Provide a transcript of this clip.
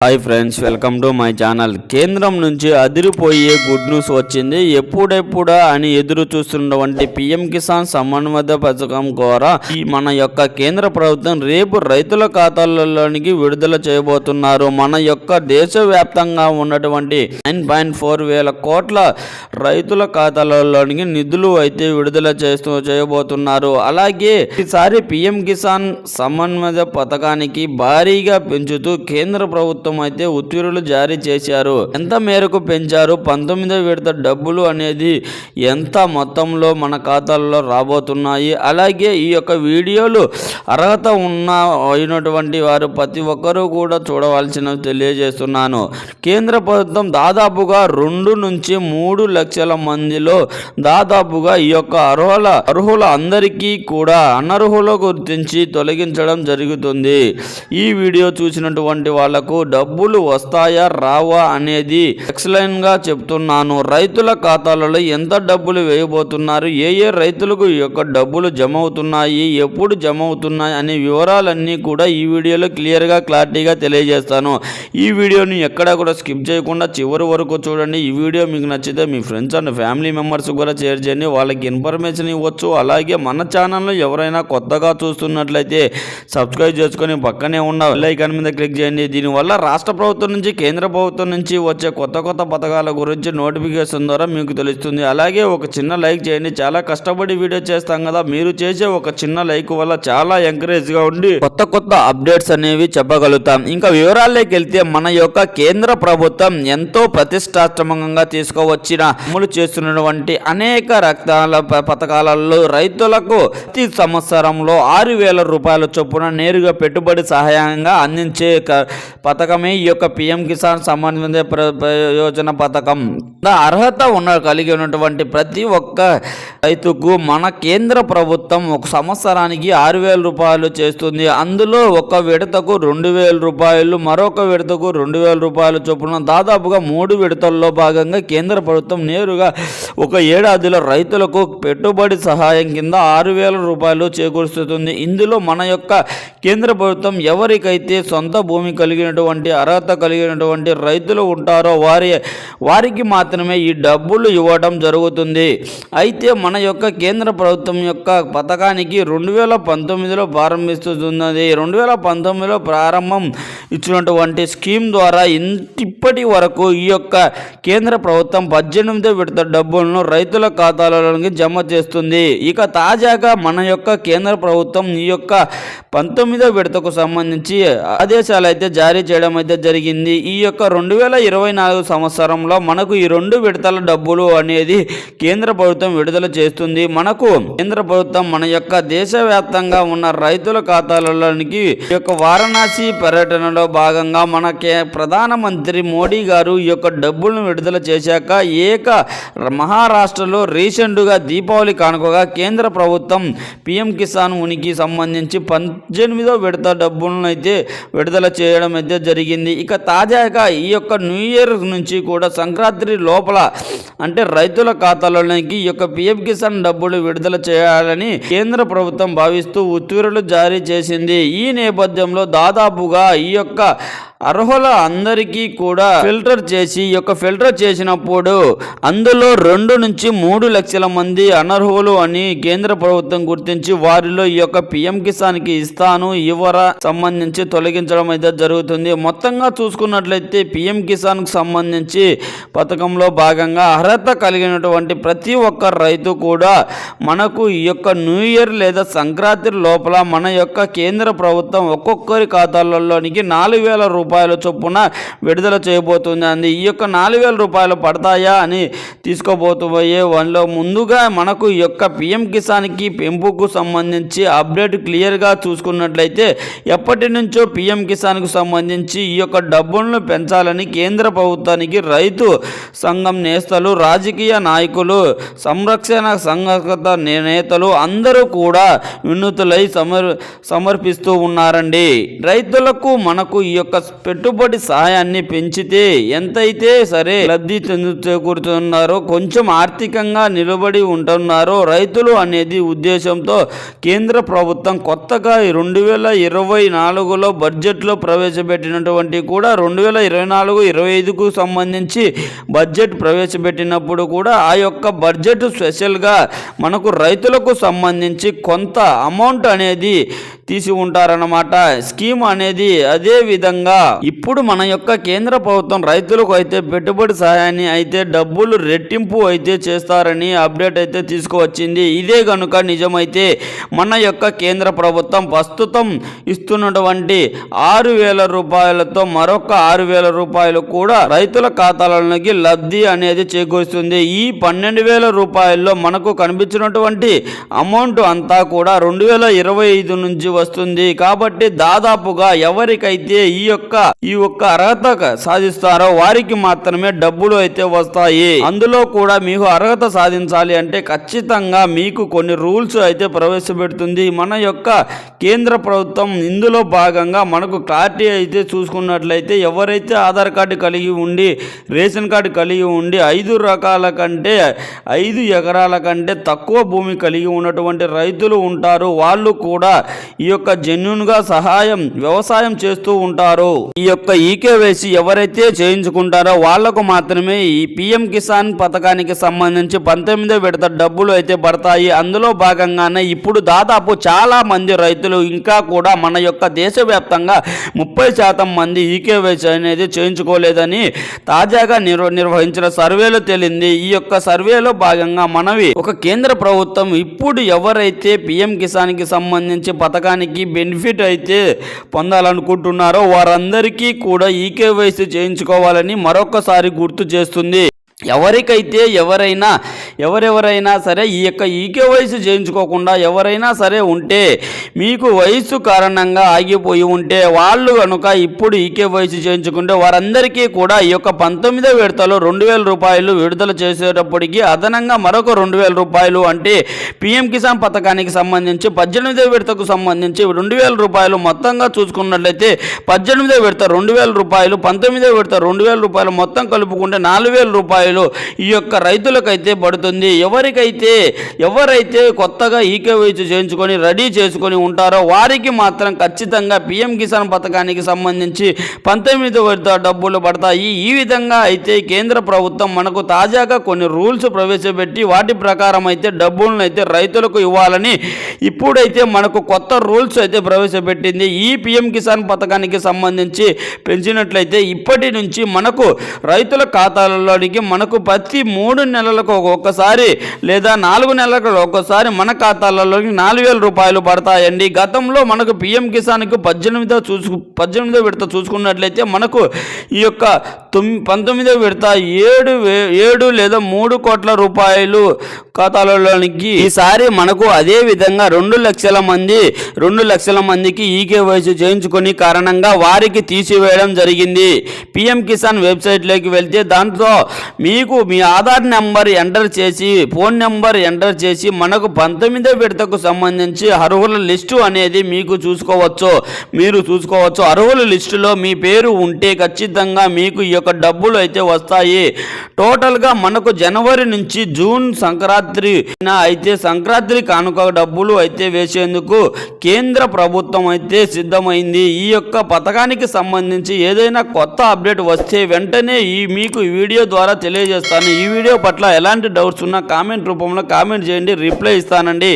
Hi friends welcome to my channel కేంద్రం నుంచి అదిరిపోయే గుడ్ న్యూస్ వచ్చింది. ఎప్పుడెప్పుడా అని ఎదురు చూస్తున్నటువంటి పిఎం కిసాన్ సమన్వయ పథకం ద్వారా ఈ మన యొక్క కేంద్ర ప్రభుత్వం రేపు రైతుల ఖాతాలలోనికి విడుదల చేయబోతున్నారు. మన యొక్క దేశవ్యాప్తంగా ఉన్నటువంటి నైన్ పాయింట్ ఫోర్ వేల కోట్ల రైతుల ఖాతాలలోనికి నిధులు అయితే విడుదల చేస్తూ చేయబోతున్నారు. అలాగే ఈసారి పిఎం కిసాన్ సమన్వయ పథకానికి భారీగా పెంచుతూ కేంద్ర ప్రభుత్వం మొత్తం అయితే ఉత్తర్వులు జారీ చేశారు. ఎంత మేరకు పెంచారు? పంతొమ్మిదో విడత డబ్బులు అనేది ఎంత మొత్తంలో మన ఖాతాల్లో రాబోతున్నాయి? అలాగే ఈ యొక్క వీడియోలు అర్హత ఉన్న అయినటువంటి వారు ప్రతి ఒక్కరూ కూడా చూడవలసిన తెలియజేస్తున్నాను. కేంద్ర ప్రభుత్వం దాదాపుగా రెండు నుంచి మూడు లక్షల మందిలో దాదాపుగా ఈ యొక్క అర్హుల అర్హుల అందరికీ కూడా అనర్హుల గుర్తించి తొలగించడం జరుగుతుంది. ఈ వీడియో చూసినటువంటి వాళ్ళకు డబ్బులు వస్తాయా రావా అనేది ఎక్సలైన్గా చెప్తున్నాను. రైతుల ఖాతాలలో ఎంత డబ్బులు వేయబోతున్నారు ఏ ఏ రైతులకు యొక్క డబ్బులు జమ అవుతున్నాయి ఎప్పుడు జమ అవుతున్నాయి అనే వివరాలన్నీ కూడా ఈ వీడియోలో క్లియర్గా క్లారిటీగా తెలియజేస్తాను. ఈ వీడియోని ఎక్కడా కూడా స్కిప్ చేయకుండా చివరి వరకు చూడండి. ఈ వీడియో మీకు నచ్చితే మీ ఫ్రెండ్స్ అండ్ ఫ్యామిలీ మెంబర్స్ కూడా షేర్ చేయండి. వాళ్ళకి ఇన్ఫర్మేషన్ ఇవ్వచ్చు. అలాగే మన ఛానల్లో ఎవరైనా కొత్తగా చూస్తున్నట్లయితే సబ్స్క్రైబ్ చేసుకొని పక్కనే ఉన్న బెల్ ఐకాన్ మీద క్లిక్ చేయండి. దీనివల్ల రాష్ట్ర ప్రభుత్వం నుంచి కేంద్ర ప్రభుత్వం నుంచి వచ్చే కొత్త కొత్త పథకాల గురించి నోటిఫికేషన్ ద్వారా మీకు తెలుస్తుంది. అలాగే ఒక చిన్న లైక్ చేయండి. చాలా కష్టపడి వీడియో చేస్తాం కదా. మీరు చేసే ఒక చిన్న లైక్ వల్ల చాలా ఎంకరేజ్గా ఉండి కొత్త కొత్త అప్డేట్స్ అనేవి చెప్పగలుగుతాం. ఇంకా వివరాల్లోకి వెళ్తే మన యొక్క కేంద్ర ప్రభుత్వం ఎంతో ప్రతిష్టాత్మకంగా తీసుకువచ్చిన అమలు చేస్తున్నటువంటి అనేక రకాల ప- పథకాలలో రైతులకు ప్రతి సంవత్సరంలో ఆరు వేల రూపాయల చొప్పున నేరుగా పెట్టుబడి సహాయంగా అందించే పథకం పథకమే ఈ యొక్క పిఎం కిసాన్ సంబంధించిన ప్ర- ప్రయోజన పథకం అర్హత ఉన్న కలిగి ఉన్నటువంటి ప్రతి ఒక్క రైతుకు మన కేంద్ర ప్రభుత్వం ఒక సంవత్సరానికి ఆరు వేల రూపాయలు చేస్తుంది. అందులో ఒక విడతకు రెండు వేల రూపాయలు మరొక విడతకు రెండు వేల రూపాయలు చొప్పున దాదాపుగా మూడు విడతల్లో భాగంగా కేంద్ర ప్రభుత్వం నేరుగా ఒక ఏడాదిలో రైతులకు పెట్టుబడి సహాయం కింద ఆరు వేల రూపాయలు చేకూరుస్తుంది. ఇందులో మన యొక్క కేంద్ర ప్రభుత్వం ఎవరికైతే సొంత భూమి కలిగినటువంటి అర్హత కలిగినటువంటి రైతులు ఉంటారో వారి వారికి మాత్రమే ఈ డబ్బులు ఇవ్వడం జరుగుతుంది. అయితే మన యొక్క కేంద్ర ప్రభుత్వం యొక్క పథకానికి రెండు వేల పంతొమ్మిదిలో ప్రారంభిస్తున్నది. రెండు వేల పంతొమ్మిదిలో ప్రారంభం ఇచ్చినటువంటి స్కీమ్ ద్వారా ఇంటిప్పటి ఇప్పటి వరకు ఈ యొక్క కేంద్ర ప్రభుత్వం పద్దెనిమిదో విడత డబ్బులను రైతుల ఖాతాలలోకి జమ చేస్తుంది. ఇక తాజాగా మన యొక్క కేంద్ర ప్రభుత్వం ఈ యొక్క పంతొమ్మిదో విడతకు సంబంధించి ఆదేశాలు అయితే జారీ చేయడం అయితే జరిగింది. ఈ యొక్క రెండు వేల ఇరవై నాలుగు సంవత్సరంలో మనకు ఈ రెండు విడతల డబ్బులు అనేది కేంద్ర ప్రభుత్వం విడుదల చేస్తుంది. మనకు కేంద్ర ప్రభుత్వం మన యొక్క దేశవ్యాప్తంగా ఉన్న రైతుల ఖాతాలలోనికి ఈ యొక్క వారణాసి పర్యటనలో భాగంగా మన కే ప్రధానమంత్రి మోడీ గారు ఈ యొక్క డబ్బులను విడుదల చేశాక ఏక మహారాష్ట్రలో రీసెంట్గా దీపావళి కానుకగా కేంద్ర ప్రభుత్వం పిఎం కిసాన్ ఉనికి సంబంధించి పద్దెనిమిదో విడత డబ్బులను అయితే విడుదల చేయడం అయితే జరిగింది. ఇక తాజాగా ఈ యొక్క న్యూ ఇయర్ నుంచి కూడా సంక్రాంతి లోపల అంటే రైతుల ఖాతాలోనికి ఈ యొక్క పిఎం కిసాన్ డబ్బులు విడుదల చేయాలని కేంద్ర ప్రభుత్వం భావిస్తూ ఉత్తర్వులు జారీ చేసింది. ఈ నేపథ్యంలో దాదాపుగా ఈ యొక్క అర్హుల అందరికీ కూడా ఫిల్టర్ చేసి ఈ యొక్క ఫిల్టర్ చేసినప్పుడు అందులో రెండు నుంచి మూడు లక్షల మంది అనర్హులు అని కేంద్ర ప్రభుత్వం గుర్తించి వారిలో ఈ యొక్క పిఎం కిసాన్కి ఇస్తాను ఇవ్వరా సంబంధించి తొలగించడం అయితే జరుగుతుంది. మొత్తంగా చూసుకున్నట్లయితే పిఎం కిసాన్కు సంబంధించి పథకంలో భాగంగా అర్హత కలిగినటువంటి ప్రతి ఒక్క రైతు కూడా మనకు ఈ యొక్క న్యూ ఇయర్ లేదా సంక్రాంతి లోపల మన యొక్క కేంద్ర ప్రభుత్వం ఒక్కొక్కరి ఖాతాలలోనికి నాలుగు వేల రూపాయలు రూపాయల చొప్పున విడుదల చేయబోతుంది అంది. ఈ యొక్క నాలుగు వేల రూపాయలు పడతాయా అని తీసుకోబోతుపోయే వన్లో ముందుగా మనకు ఈ యొక్క పిఎం కిసాన్కి పెంపుకు సంబంధించి అప్డేట్ క్లియర్గా చూసుకున్నట్లయితే ఎప్పటి నుంచో పిఎం కిసాన్కు సంబంధించి ఈ యొక్క డబ్బులను పెంచాలని కేంద్ర ప్రభుత్వానికి రైతు సంఘం నేతలు రాజకీయ నాయకులు సంరక్షణ సంఘత నేతలు అందరూ కూడా వినూతులై సమర్ సమర్పిస్తూ ఉన్నారండి. రైతులకు మనకు ఈ యొక్క పెట్టుబడి సహాయాన్ని పెంచితే ఎంతైతే సరే లబ్ధి చెందు చేకూరుతున్నారో కొంచెం ఆర్థికంగా నిలబడి ఉంటున్నారో రైతులు అనేది ఉద్దేశంతో కేంద్ర ప్రభుత్వం కొత్తగా రెండు వేల ఇరవై నాలుగులో బడ్జెట్లో ప్రవేశపెట్టినటువంటి కూడా రెండు వేల ఇరవై నాలుగు ఇరవై ఐదుకు సంబంధించి బడ్జెట్ ప్రవేశపెట్టినప్పుడు కూడా ఆ యొక్క బడ్జెట్ స్పెషల్గా మనకు రైతులకు సంబంధించి కొంత అమౌంట్ అనేది తీసి ఉంటారన్నమాట. స్కీమ్ అనేది అదే విధంగా ఇప్పుడు మన యొక్క కేంద్ర ప్రభుత్వం రైతులకు అయితే పెట్టుబడి సహాయాన్ని అయితే డబ్బులు రెట్టింపు అయితే చేస్తారని అప్డేట్ అయితే తీసుకువచ్చింది. ఇదే కనుక నిజమైతే మన యొక్క కేంద్ర ప్రభుత్వం ప్రస్తుతం ఇస్తున్నటువంటి ఆరు వేల రూపాయలతో మరొక ఆరు వేల రూపాయలు కూడా రైతుల ఖాతాలలోకి లబ్ధి అనేది చేకూరుస్తుంది. ఈ పన్నెండు వేల రూపాయల్లో మనకు కనిపించినటువంటి అమౌంట్ అంతా కూడా రెండు వేల ఇరవై ఐదు నుంచి వస్తుంది. కాబట్టి దాదాపుగా ఎవరికైతే ఈ యొక్క ఈ యొక్క అర్హత సాధిస్తారో వారికి మాత్రమే డబ్బులు అయితే వస్తాయి. అందులో కూడా మీకు అర్హత సాధించాలి అంటే ఖచ్చితంగా మీకు కొన్ని రూల్స్ అయితే ప్రవేశపెడుతుంది. మన యొక్క కేంద్ర ప్రభుత్వం ఇందులో భాగంగా మనకు క్లారిటీ అయితే చూసుకున్నట్లయితే ఎవరైతే ఆధార్ కార్డు కలిగి ఉండి రేషన్ కార్డు కలిగి ఉండి ఐదు రకాల కంటే ఐదు ఎకరాల కంటే తక్కువ భూమి కలిగి ఉన్నటువంటి రైతులు ఉంటారు. వాళ్ళు కూడా ఈ యొక్క జెన్యున్గా సహాయం వ్యవసాయం చేస్తూ ఉంటారు. ఈ యొక్క ఈకేవైసీ ఎవరైతే చేయించుకుంటారో వాళ్ళకు మాత్రమే ఈ పిఎం కిసాన్ పథకానికి సంబంధించి పంతొమ్మిదో విడత డబ్బులు అయితే పడతాయి. అందులో భాగంగానే ఇప్పుడు దాదాపు చాలా మంది రైతులు ఇంకా కూడా మన యొక్క దేశవ్యాప్తంగా ముప్పై శాతం మంది ఈకేవైసీ అనేది చేయించుకోలేదని తాజాగా నిర్వ నిర్వహించిన సర్వేలో తేలింది. ఈ యొక్క సర్వేలో భాగంగా మనవి ఒక కేంద్ర ప్రభుత్వం ఇప్పుడు ఎవరైతే పిఎం కిసాన్కి సంబంధించి పథకాన్ని పథకానికి బెనిఫిట్ అయితే పొందాలనుకుంటున్నారో వారందరికీ కూడా ఈకేవైసీ చేయించుకోవాలని మరొకసారి గుర్తు చేస్తుంది. ఎవరికైతే ఎవరైనా ఎవరెవరైనా సరే ఈ యొక్క ఈకే వయసు చేయించుకోకుండా ఎవరైనా సరే ఉంటే మీకు వయసు కారణంగా ఆగిపోయి ఉంటే వాళ్ళు కనుక ఇప్పుడు ఈకే వయసు చేయించుకుంటే వారందరికీ కూడా ఈ యొక్క పంతొమ్మిదో విడతలో రెండు వేల రూపాయలు విడుదల చేసేటప్పటికి అదనంగా మరొక రెండు వేల రూపాయలు అంటే పిఎం కిసాన్ పథకానికి సంబంధించి పద్దెనిమిదో విడతకు సంబంధించి రెండు వేల రూపాయలు మొత్తంగా చూసుకున్నట్లయితే పద్దెనిమిదో విడత రెండు వేల రూపాయలు పంతొమ్మిదో విడత రెండు వేల రూపాయలు మొత్తం కలుపుకుంటే నాలుగు వేల రూపాయలు ఈ యొక్క రైతులకైతే పడుతుంది. ఎవరికైతే ఎవరైతే కొత్తగా ఈకేవైసీ చేయించుకొని రెడీ చేసుకొని ఉంటారో వారికి మాత్రం ఖచ్చితంగా పిఎం కిసాన్ పథకానికి సంబంధించి పంతొమ్మిది విడత డబ్బులు పడతాయి. ఈ విధంగా అయితే కేంద్ర ప్రభుత్వం మనకు తాజాగా కొన్ని రూల్స్ ప్రవేశపెట్టి వాటి ప్రకారం అయితే డబ్బులను అయితే రైతులకు ఇవ్వాలని ఇప్పుడైతే మనకు కొత్త రూల్స్ అయితే ప్రవేశపెట్టింది. ఈ పిఎం కిసాన్ పథకానికి సంబంధించి పెంచినట్లయితే ఇప్పటి నుంచి మనకు రైతుల ఖాతాలలోనికి మనకు ప్రతి మూడు నెలలకు ఒక్కొక్కసారి లేదా నాలుగు నెలలకు ఒక్కోసారి మన ఖాతాలలోకి నాలుగు వేల రూపాయలు పడతాయండి. గతంలో మనకు పిఎం కిసాన్కి పద్దెనిమిదో చూసు పద్దెనిమిదో విడత చూసుకున్నట్లయితే మనకు ఈ యొక్క తొమ్ పంతొమ్మిదో విడత ఏడు ఏడు లేదా మూడు కోట్ల రూపాయలు ఖాతాలలోనికి ఈసారి మనకు అదే విధంగా రెండు లక్షల మంది రెండు లక్షల మందికి ఈకేవైసీ చేయించుకుని కారణంగా వారికి తీసివేయడం జరిగింది. పిఎం కిసాన్ వెబ్సైట్లోకి వెళ్తే దాంట్లో మీకు మీ ఆధార్ నెంబర్ ఎంటర్ చేసి ఫోన్ నెంబర్ ఎంటర్ చేసి మనకు పంతొమ్మిదో విడతకు సంబంధించి అర్హుల లిస్టు అనేది మీకు చూసుకోవచ్చు. మీరు చూసుకోవచ్చు. అర్హుల లిస్టులో మీ పేరు ఉంటే ఖచ్చితంగా మీకు ఈ యొక్క డబ్బులు అయితే వస్తాయి. టోటల్గా మనకు జనవరి నుంచి జూన్ సంక్రాంతి అయితే సంక్రాంతి కానుక డబ్బులు అయితే వేసేందుకు కేంద్ర ప్రభుత్వం అయితే సిద్ధమైంది. ఈ యొక్క పథకానికి సంబంధించి ఏదైనా కొత్త అప్డేట్ వస్తే వెంటనే ఈ మీకు వీడియో ద్వారా తెలియజేస్తాను. ఈ వీడియో పట్ల ఎలాంటి డౌట్స్ ఉన్నా కామెంట్ రూపంలో కామెంట్ చేయండి. రిప్లై ఇస్తానండి.